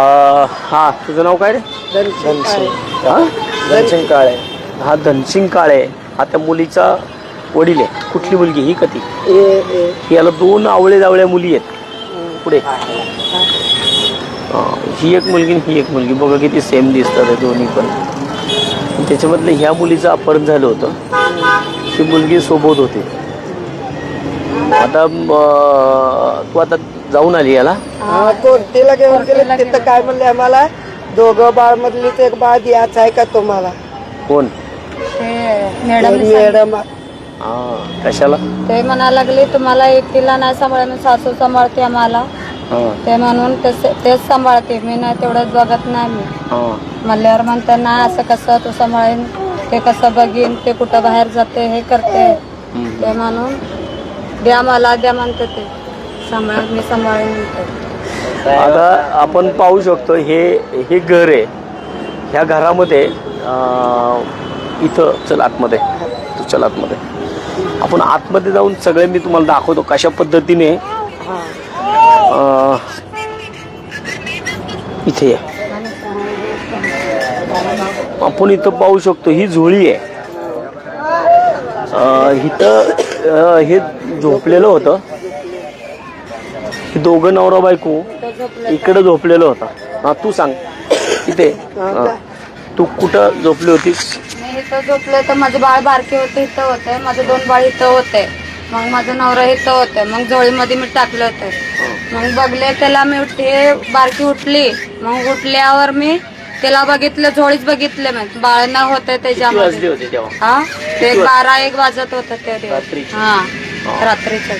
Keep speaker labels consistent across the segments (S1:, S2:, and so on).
S1: हा तुझं नाव काय रे? हा?
S2: धनसिंग काळे
S1: हा धनसिंग काळे हा त्या मुलीचा वडील आहे. कुठली मुलगी? ही कधी याला दोन आवळे जावळ्या मुली आहेत. पुढे. हा, ही. एक मुलगी आणि ही एक मुलगी. बघा किती सेम दिसतात हे दोन्ही पण. त्याच्यामधलं ह्या मुलीचं अपहरण झालं होतं. ती मुलगी सोबत होती. आता अं, तू आता जाऊन आली याला?
S2: हा कोणतीला घेऊन गेले? तिथं काय म्हणले आम्हाला? दोघं बाळ मधली ते एक बाळ द्यायचं आहे का तुम्हाला?
S1: कोण?
S3: Madam
S2: madam.
S1: हा कशाला?
S3: ते म्हणा लागले तुम्हाला एकटीला नाही सांभाळ सासू सांभाळते आम्हाला.
S1: हा.
S3: ते म्हणून तसे- तेच सांभाळते. मी नाही तेवढंच बघत नाही मी.
S1: हा.
S3: म्हणल्यावर म्हणते ना असं कसं तू सांभाळीन? ते कसं बघीन? ते कुठं बाहेर जाते हे करते.
S1: हम्म.
S3: ते म्हणून द्या मला द्या म्हणतात ते. सांभाळ मी सांभाळून
S1: आता आपण पाहू शकतो हे हे घर आहे. ह्या घरामध्ये अं, इथं चल आतमध्ये. तू चल आतमध्ये. आपण आतमध्ये जाऊन सगळे मी तुम्हाला दाखवतो कशा पद्धतीने. अं, इथे या. आपण इथं पाहू शकतो ही झोळी आहे. इथं हे झोपलेलं होतं. हे दोघं नवरा बायको इकडे झोपलेलं होता. हा तू सांग. इथे. तू कुठं झोपली होतीस?
S3: मी इथं झोपले तर माझे बाळ बारके होते इथं होते. माझे दोन बाळ इथं होते. मग माझं नवरा इथं होते. मग झोळीमध्ये मी टाकले होते. मग बघले त्याला मी उठे बारकी उठली. मग उठल्यावर मी त्याला बघितलं झोळीच बघितले मी. बाळ न होते
S1: वाजले
S3: त्याच्यामध्ये
S1: होते तेव्हा?
S3: हा? ते बारा एक वाजत होत ते दिवस
S1: रात्रीचे?
S3: हा रात्रीचे.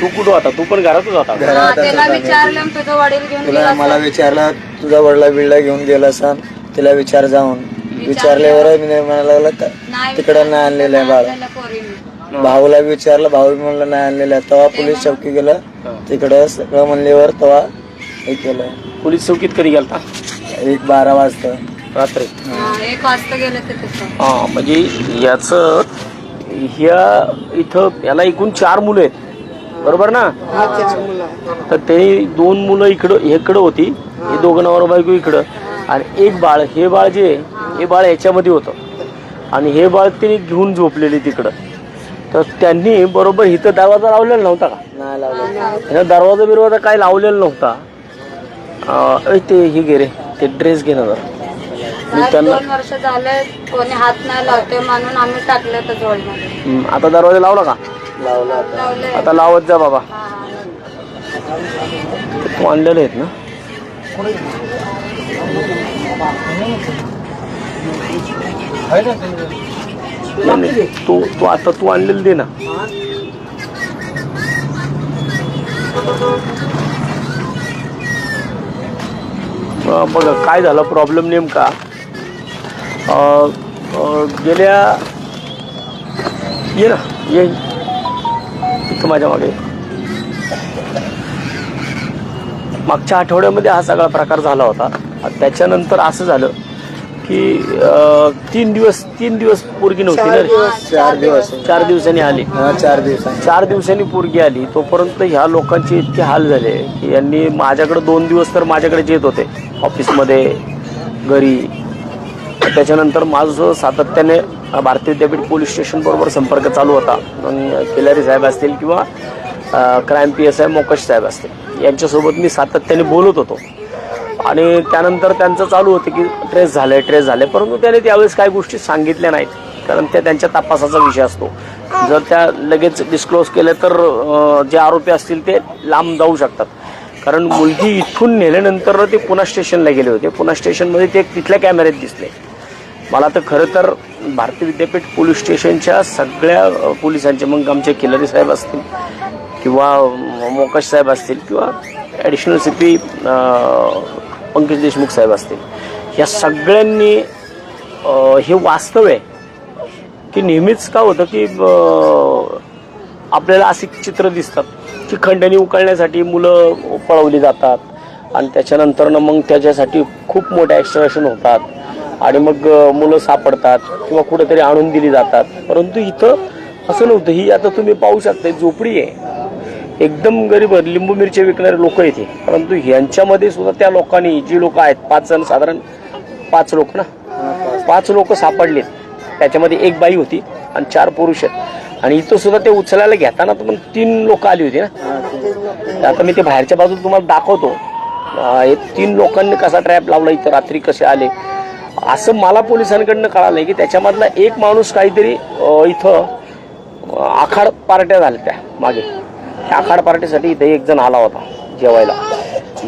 S1: तू कुठं होता? तू पण घरातच होता?
S3: त्याला विचारलं तुझं वडील घेऊन
S2: तुला
S3: गेला
S2: मला विचारला तुझा वडला बिडला घेऊन गेला सांग तिला विचार जाऊन. विचारल्यावर मी म्हणायला लागला का
S3: नाही
S2: तिकडं नाही आणलेलं आहे बाळ.
S3: पोरीने.
S2: भाऊला विचारलं भाऊ म्हणलं नाही आणलेलं आहे. तेव्हा पोलीस चौकी गेलं. तिकडं सगळं म्हणल्यावर तेव्हा हे केलं.
S1: पोलीस चौकीत कधी गेलता?
S2: एक बारा वाजता.
S1: रात्री.
S3: हा, एक वाजता गेले ते तिथं.
S1: हा म्हणजे याच ह्या इथं याला एकूण चार मुलं आहेत. बरोबर ना? तर ते दोन मुलं इकडं इकडं होती. हे दोघं नवरा बायको इकडं. आणि एक बाळ हे बाळ जे आहे, हे बाळ याच्यामध्ये होतं. आणि हे बाळ तिने घेऊन झोपलेले तिकडं. तर त्यांनी बरोबर इथं दरवाजा लावलेला नव्हता का?
S2: नाही लावलं
S1: ह्यानं दरवाजा बिरवाजा काय लावलेला नव्हता? अं, ते हे घे रे ते ड्रेस घे ना जरा. मी त्यांना
S3: दोन वर्ष झाले कोणी हात नाही लावते म्हणून आम्ही टाकले तर जोडमध्ये
S1: आता दरवाजा लावला का?
S2: लावलं आता.
S1: लावत जा बाबा. तू आणलेले आहेत ना? नाही, नाही. तू तू आता तू आणलेलं दे ना अं, बघा काय झालं? प्रॉब्लेम नेमका? गेल्या ये ना ये. इथं माझ्या मागे. मागच्या आठवड्यामध्ये हा सगळा प्रकार झाला होता. त्याच्यानंतर असं झालं की अं, तीन दिवस तीन दिवस पोरगी नव्हती
S2: चार
S1: ना
S2: दिवस चार दिवस.
S1: चार दिवसांनी आली.
S2: हा चार दिवसांनी.
S1: चार दिवसांनी पोरगी आली. तोपर्यंत ह्या लोकांचे इतके हाल झाले की यांनी माझ्याकडे दोन दिवस तर माझ्याकडेच येत होते. ऑफिसमध्ये घरी. त्याच्यानंतर माझं सातत्याने भारतीय विद्यापीठ पोलीस स्टेशन बरोबर संपर्क चालू होता. मग केलारी साहेब असतील किंवा crime P S I Mokash साहेब असतील. यांच्यासोबत मी सातत्याने बोलत होतो. आणि त्यानंतर त्यांचं चालू होतं की ट्रेस झाले ट्रेस झाले परंतु त्याने त्यावेळेस काही गोष्टी सांगितल्या नाहीत. कारण त्या त्यांच्या तपासाचा विषय असतो. जर त्या लगेच डिस्क्लोज केलं तर जे आरोपी असतील ते लांब जाऊ शकतात. कारण मुलगी इथून नेल्यानंतर ते पुन्हा स्टेशनला गेले होते. पुन्हा स्टेशनमध्ये ते तिथल्या कॅमेऱ्यात दिसले. मला तर खरं तर भारतीय विद्यापीठ पोलीस स्टेशनच्या सगळ्या पोलिसांचे मग आमचे किलरी साहेब असतील किंवा मोकश मोकाश साहेब असतील किंवा additional C P Pankaj Deshmukh साहेब असतील. या सगळ्यांनी हे वास्तव आहे की नेहमीच का होतं की आपल्याला असे चित्र दिसतात की खंडणी उकळण्यासाठी मुलं पळवली जातात आणि त्याच्यानंतरनं मग त्याच्यासाठी खूप मोठ्या ॲक्स्ट्रेशन होतात आणि मग मुलं सापडतात किंवा कुठेतरी आणून दिली जातात. परंतु इथं असं नव्हतं. ही आता तुम्ही पाहू शकता झोपडी आहे. एकदम गरीब लिंबू मिरची विकणारे लोक येते परंतु यांच्यामध्ये सुद्धा त्या लोकांनी जी लोक आहेत पाच जण साधारण पाच लोक ना? पाच लोक सापडलेत. त्याच्यामध्ये एक बाई होती आणि चार पुरुष आहेत. आणि इथं सुद्धा ते उचलायला घेताना तर पण तीन लोक आली होती ना? आता मी ते बाहेरच्या बाजूला तुम्हाला दाखवतो. हे तीन लोकांनी कसा ट्रॅप लावला इथं रात्री कसे आले? असं मला पोलिसांकडनं कळालं की त्याच्यामधला एक माणूस काहीतरी इथं आखाड पार्ट्या झाल्या त्या मागे. आखाड पार्टीसाठी इथे एक जण आला होता जेवायला.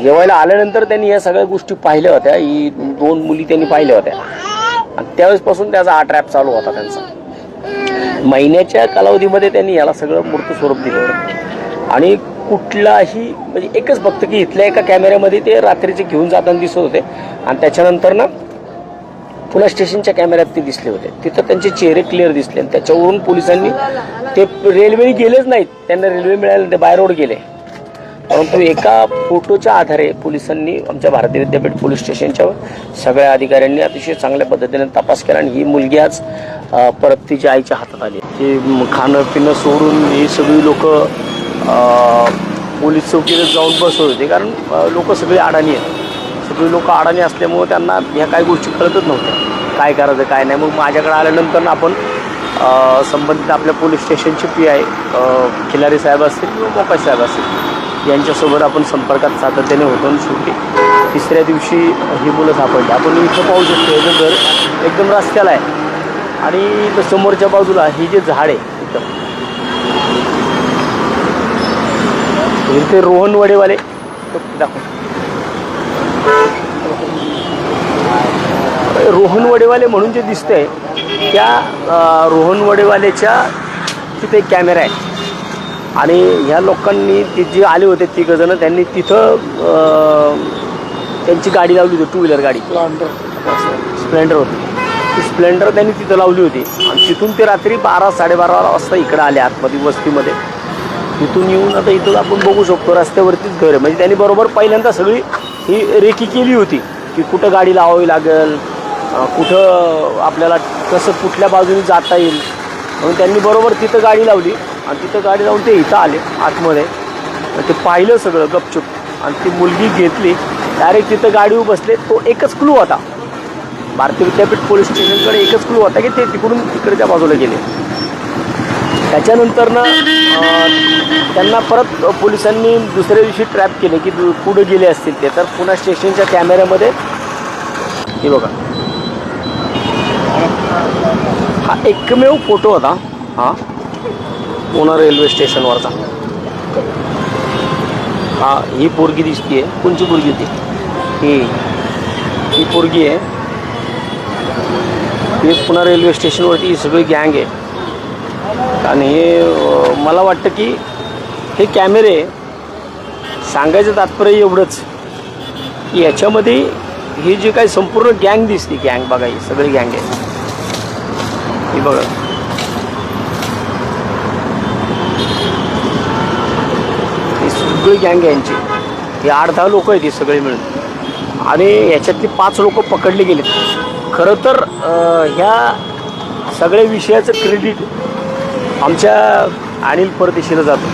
S1: जेवायला आल्यानंतर त्यांनी या सगळ्या गोष्टी पाहिल्या होत्या. ही दोन मुली त्यांनी पाहिल्या होत्या. आणि त्यावेळेसपासून त्याचा हा ट्रॅप चालू होता त्यांचा. महिन्याच्या कालावधीमध्ये त्यांनी याला सगळं मूर्त स्वरूप दिलं होतं. आणि कुठलाही म्हणजे एकच फक्त की इथल्या एका कॅमेऱ्यामध्ये ते रात्रीचे घेऊन जाताना दिसत होते. आणि त्याच्यानंतर ना पुन्हा स्टेशनच्या कॅमेऱ्यात ते दिसले होते. तिथं त्यांचे चेहरे क्लिअर दिसले आणि त्याच्यावरून पोलिसांनी ते रेल्वेने गेलेच नाहीत. त्यांना रेल्वे मिळाले ते बाय रोड गेले. परंतु एका फोटोच्या आधारे पोलिसांनी आमच्या भारतीय विद्यापीठ पोलीस स्टेशनच्या सगळ्या अधिकाऱ्यांनी अतिशय चांगल्या पद्धतीने तपास केला आणि ही मुलगी आज परत तिच्या आईच्या हातात आली. ते खाणं पिणं सोडून ही सगळी लोक पोलीस चौकीला जाऊन बसत होते. कारण लोक सगळी अडाणी आहेत. सगळी लोक अडाणी असल्यामुळं त्यांना ह्या काही गोष्टी कळतच नव्हत्या. काय करायचं काय नाही. मग माझ्याकडे आल्यानंतर ना आपण संबंधित आपल्या पोलीस स्टेशनचे पी आय खिलारी साहेब असतील किंवा मोकाश साहेब असतील यांच्यासोबत आपण संपर्कात सातत्याने होतो. आणि शेवटी तिसऱ्या दिवशी ही मुलं सापडली. आपण इथं पाहू शकतो याचं घर एकदम रस्त्याला आहे. आणि इथं समोरच्या बाजूला ही जे झाड आहे इथं. इथे रोहन वडेवाले. दाखव. रोहन वडेवाले म्हणून जे दिसतंय त्या रोहन वडेवालेच्या तिथे कॅमेरा आहे. आणि ह्या लोकांनी ते जे आले होते तिघ जण त्यांनी तिथं त्यांची गाडी लावली होती टू व्हीलर गाडी स्प्लेंडर होती. ती स्प्लेंडर त्यांनी तिथं लावली होती. आणि तिथून ते रात्री बारा साडेबारा वाजता इकडं आले आतमध्ये वस्तीमध्ये. तिथून येऊन आता इथं आपण बघू शकतो रस्त्यावरतीच घर आहे. म्हणजे त्यांनी बरोबर पहिल्यांदा सगळी ही रेखी केली होती की कुठं गाडी लावावी लागेल कुठं आपल्याला कसं कुठल्या बाजूने जाता येईल. म्हणून त्यांनी बरोबर तिथं गाडी लावली आणि तिथं गाडी लावून ते इथं आले आतमध्ये. ते पाहिलं सगळं गपचूप. आणि ती मुलगी घेतली डायरेक्ट तिथं गाडीवर बसले तो एकच क्लू होता. भारतीय विद्यापीठ पोलीस स्टेशनकडे एकच क्लू होता की ते तिकडून तिकडच्या बाजूला गेले. त्याच्यानंतर ना त्यांना परत पोलिसांनी दुसऱ्या दिवशी ट्रॅप केले की दु- कुठं गेले असतील ते. तर पुन्हा स्टेशनच्या कॅमेऱ्यामध्ये हे बघा. हा एकमेव फोटो होता. हा. पुणा रेल्वे स्टेशनवरचा हा ही पोरगी दिसतीये. कोणची पोरगी होती? ही. ही पोरगी आहे. ही पुणा रेल्वे स्टेशनवरती ही सगळी गँग आहे. आणि हे मला वाटतं की हे कॅमेरे सांगायचं तात्पर्य एवढंच की याच्यामध्ये ही जी काही संपूर्ण गँग दिसते गँग बघा ही सगळी गँग आहे. ही बघा. ही सगळी गँग आहे यांची. ही आठ दहा लोक आहेत ही सगळी मिळून. आणि याच्यातली पाच लोक पकडले गेलेत. खरं तर ह्या सगळ्या विषयाचं क्रेडिट आमच्या अनिल परदेशीला जातो.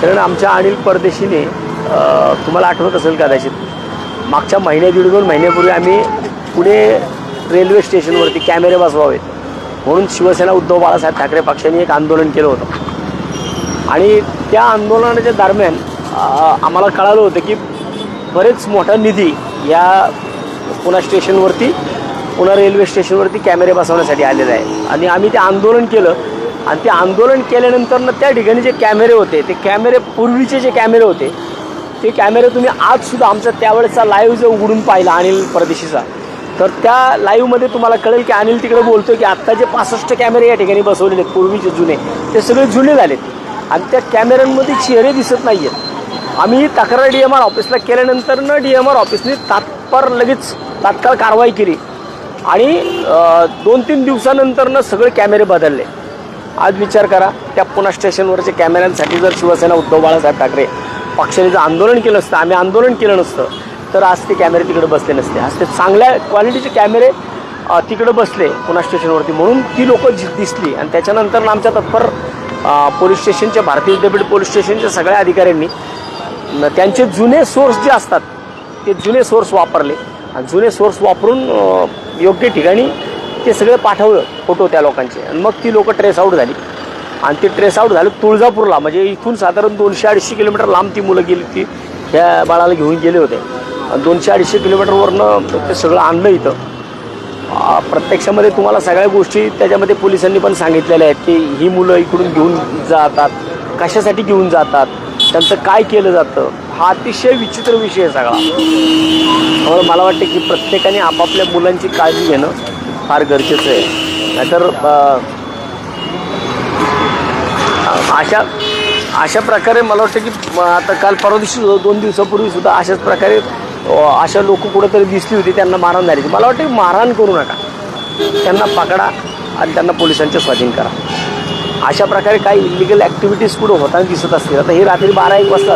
S1: कारण आमच्या अनिल परदेशीने तुम्हाला आठवत असेल कदाचित मागच्या महिन्या दीड दोन महिन्यापूर्वी आम्ही पुणे रेल्वे स्टेशनवरती कॅमेरे बसवावेत. म्हणून शिवसेना उद्धव बाळासाहेब ठाकरे पक्षाने एक आंदोलन केलं होतं. आणि त्या आंदोलनाच्या दरम्यान आम्हाला कळालं होतं की बरेच मोठा निधी या पुणा स्टेशनवरती पुणा रेल्वे स्टेशनवरती कॅमेरे बसवण्यासाठी आलेला आहे. आणि आम्ही ते आंदोलन केलं. आणि ते आंदोलन केल्यानंतर ना त्या ठिकाणी जे कॅमेरे होते ते कॅमेरे पूर्वीचे जे कॅमेरे होते ते कॅमेरे तुम्ही आजसुद्धा आमचा त्यावेळेचा लाईव्ह जो उघडून पाहिला अनिल परदेशीचा. तर त्या लाईव्हमध्ये तुम्हाला कळेल की अनिल तिकडे बोलतो की आत्ता जे पासष्ट कॅमेरे या ठिकाणी बसवलेले आहेत पूर्वीचे जुने ते सगळे जुने झालेत. आणि त्या कॅमेऱ्यांमध्ये चेहरे दिसत नाही आहेत आम्ही तक्रार डी एम आर ऑफिसला केल्यानंतर ना डी एम आर ऑफिसने तात्पर लगेच तात्काळ कारवाई केली. आणि दोन तीन दिवसानंतरनं सगळे कॅमेरे बदलले. आज विचार करा त्या पुणा स्टेशनवरच्या कॅमेऱ्यांसाठी जर शिवसेना उद्धव बाळासाहेब ठाकरे पक्षाने जर आंदोलन केलं असतं आम्ही आंदोलन केलं नसतं तर आज ते कॅमेरे तिकडे बसले नसते. आज ते चांगल्या क्वालिटीचे कॅमेरे तिकडं तिकडे बसले पुन्हा स्टेशनवरती. म्हणून ती लोकं जि दिसली. आणि त्याच्यानंतर ना आमच्या तत्पर पोलीस स्टेशनच्या भारतीय विद्यापीठ पोलीस स्टेशनच्या सगळ्या अधिकाऱ्यांनी त्यांचे जुने सोर्स जे असतात ते जुने सोर्स वापरले. आणि जुने सोर्स वापरून योग्य ठिकाणी ते सगळे पाठवलं फोटो त्या लोकांचे. आणि मग ती लोकं ट्रेस आऊट झाली. आणि ती ट्रेस आऊट झाली तुळजापूरला. म्हणजे इथून साधारण दोनशे अडीचशे किलोमीटर लांब ती मुलं गेली ती त्या बाळाला घेऊन गेले होते. दोनशे अडीचशे किलोमीटरवरनं ते सगळं आणलं इथं. प्रत्यक्षामध्ये तुम्हाला सगळ्या गोष्टी त्याच्यामध्ये पोलिसांनी पण सांगितलेल्या आहेत की ही मुलं इकडून घेऊन जातात. कशासाठी घेऊन जातात? त्यांचं काय केलं जातं? हा अतिशय विचित्र विषय आहे सगळा. मला वाटतं की प्रत्येकाने आपापल्या मुलांची काळजी घेणं फार गरजेचं आहे. नाहीतर अशा अशा प्रकारे मला वाटतं की आता काल परवा दिवशी दोन दिवसापूर्वी सुद्धा अशाच प्रकारे अशा लोक कुठेतरी दिसली होती त्यांना मारहाण झाली होती. मला वाटतं की मारहाण करू नका. त्यांना पकडा आणि त्यांना पोलिसांच्या स्वाधीन करा. अशा प्रकारे काही इलिगल ॲक्टिव्हिटीज कुठं होताना दिसत असतील. आता हे रात्री बारा एक वाजता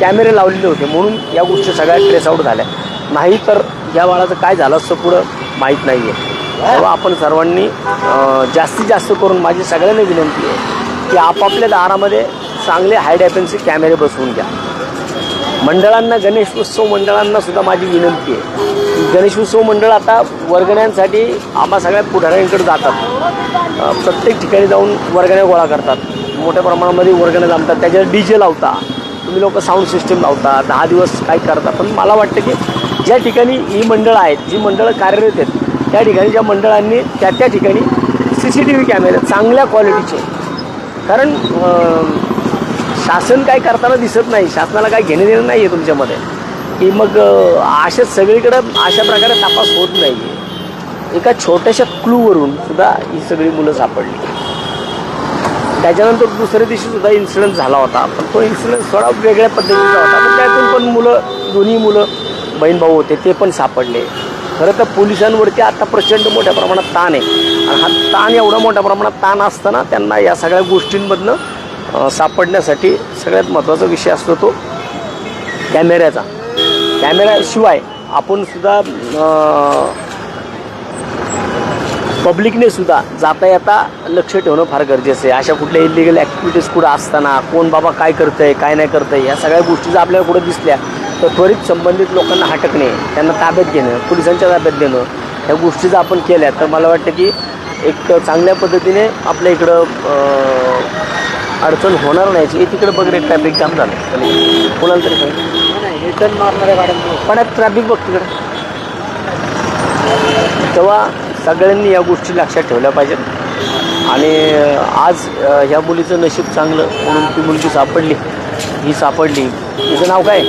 S1: कॅमेरे लावलेले होते. म्हणून या गोष्टी सगळ्या ट्रेस आउट झाल्या. नाही तर या बाळाचं काय झालं असतं पुढं माहीत नाही आहे तेव्हा आपण सर्वांनी जास्तीत जास्त करून माझी सगळ्यांना विनंती आहे की आपापल्या दारामध्ये चांगले हाय डॅफन्सी कॅमेरे बसवून घ्या. मंडळांना गणेश उत्सव मंडळांना सुद्धा माझी विनंती आहे. गणेश उत्सव मंडळ आता वर्गण्यांसाठी आम्हा सगळ्या पुढाऱ्यांकडे जातात. प्रत्येक ठिकाणी जाऊन वर्गण्या गोळा करतात. मोठ्या प्रमाणामध्ये वर्गण्या जमतात. त्याच्यावर डी जे लावता. तुम्ही लोक साऊंड सिस्टीम लावता. दहा दिवस काय करता. पण मला वाटतं की ज्या ठिकाणी ही मंडळं आहेत जी मंडळं कार्यरत आहेत त्या ठिकाणी ज्या मंडळांनी त्या त्या ठिकाणी सी सी टी व्ही कॅमेरे चांगल्या क्वालिटीचे कारण शासन काय करताना दिसत नाही शासनाला काय घेणं देणं नाही आहे तुमच्यामध्ये. की मग अशा सगळीकडं अशा प्रकारे तपास होत नाही. आहे एका छोट्याशा क्लूवरून सुद्धा ही सगळी मुलं सापडली. त्याच्यानंतर दुसऱ्या दिवशी सुद्धा इन्सिडंट झाला होता. पण तो इन्सिडंट थोडा वेगळ्या पद्धतीचा होता. पण त्यातून पण मुलं दोन्ही मुलं बहीण भाऊ होते ते पण सापडले. खरं तर पोलिसांवरती आता प्रचंड मोठ्या प्रमाणात ताण आहे. आणि हा ताण एवढा मोठ्या प्रमाणात ताण असताना त्यांना या सगळ्या गोष्टींमधनं सापडण्यासाठी सगळ्यात महत्त्वाचा विषय असतो तो कॅमेऱ्याचा. कॅमेऱ्याशिवाय आपण सुद्धा पब्लिकने सुद्धा जाता येता लक्ष ठेवणं फार गरजेचं आहे. अशा कुठल्या इलिगल ॲक्टिव्हिटीज कुठं असताना कोण बाबा काय करतंय काय नाही करतंय या सगळ्या गोष्टी जर आपल्याला कुठं दिसल्या तर त्वरित संबंधित लोकांना हटकणे त्यांना ताब्यात घेणं पोलिसांच्या ताब्यात देणं ह्या गोष्टी जर आपण केल्या तर मला वाटतं की एक चांगल्या पद्धतीने आपल्या इकडं अडचण होणार नाही. हे तिकडं बघ ट्रॅफिक जाम झालं. कोणाला तरी सांग.
S2: रिटर्न मारणाऱ्या गाड्यांमुळे
S1: पण ट्रॅफिक बघ तिकडे. तेव्हा सगळ्यांनी या गोष्टी लक्षात ठेवल्या पाहिजेत. आणि आज ह्या मुलीचं नशीब चांगलं म्हणून ती मुलगी सापडली. ही सापडली. तिचं नाव काय?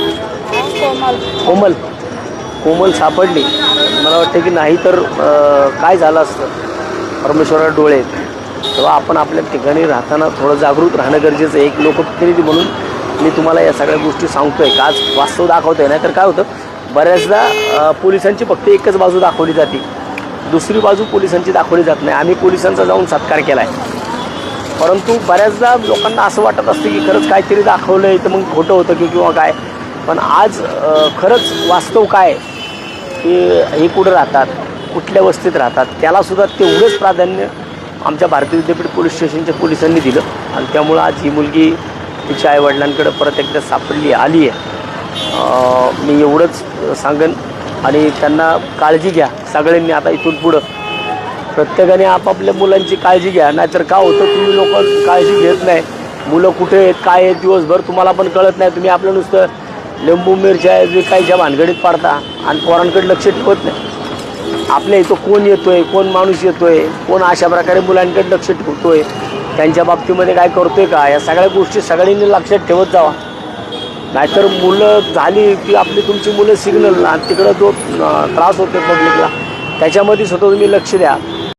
S1: कोमल. कोमल. सापडली. मला वाटतं की नाही तर अ, काय झालं असतं? परमेश्वरा डोळे. आहेत. तेव्हा आपण आपल्या ठिकाणी राहताना थोडं जागृत राहणं गरजेचं आहे. एक लोकप्रतिनिधी म्हणून मी तुम्हाला या सगळ्या गोष्टी सांगतो का आज वास्तव दाखवतो आहे नाहीतर काय होतं? बऱ्याचदा अ, पोलिसांची फक्त एकच बाजू दाखवली जाते. दुसरी बाजू पोलिसांची दाखवली जात नाही. आम्ही पोलिसांचा जाऊन सत्कार केला आहे परंतु बऱ्याचदा लोकांना असं वाटत असतं की खरंच काहीतरी दाखवलं आहे तर मग खोटं होतं की किंवा काय? पण आज खरंच वास्तव काय? की हे कुठं राहतात? कुठल्या वस्तीत राहतात? त्यालासुद्धा तेवढंच प्राधान्य आमच्या भारतीय विद्यापीठ पोलीस स्टेशनच्या पोलिसांनी दिलं. आणि त्यामुळं आज ही मुलगी तिच्या आईवडिलांकडे परत एकदा सापडली आली आहे. मी एवढंच सांगेन. आणि त्यांना काळजी घ्या. सगळ्यांनी आता इथून पुढं. प्रत्येकाने आपापल्या मुलांची काळजी घ्या. नाहीतर का होतं? तुम्ही लोक काळजी घेत नाही. मुलं कुठे आहेत? काय आहेत? दिवसभर तुम्हाला पण कळत नाही. तुम्ही आपलं नुसतं लिंबू मिरच्या विकायच्या भानगडीत पाडता आणि पोरांकडे लक्ष ठेवत नाही. आपल्या इथं कोण येतोय कोण माणूस येतोय कोण अशा प्रकारे मुलांकडे लक्ष ठेवतोय त्यांच्या बाबतीमध्ये काय करतोय का? या सगळ्या गोष्टी सगळ्यांनी लक्षात ठेवत जावा. नाहीतर मुलं झाली की आपली तुमची मुलं सिग्नल आणि तिकडं जो त्रास होतो पब्लिकला त्याच्यामध्ये स्वतः तुम्ही लक्ष द्या.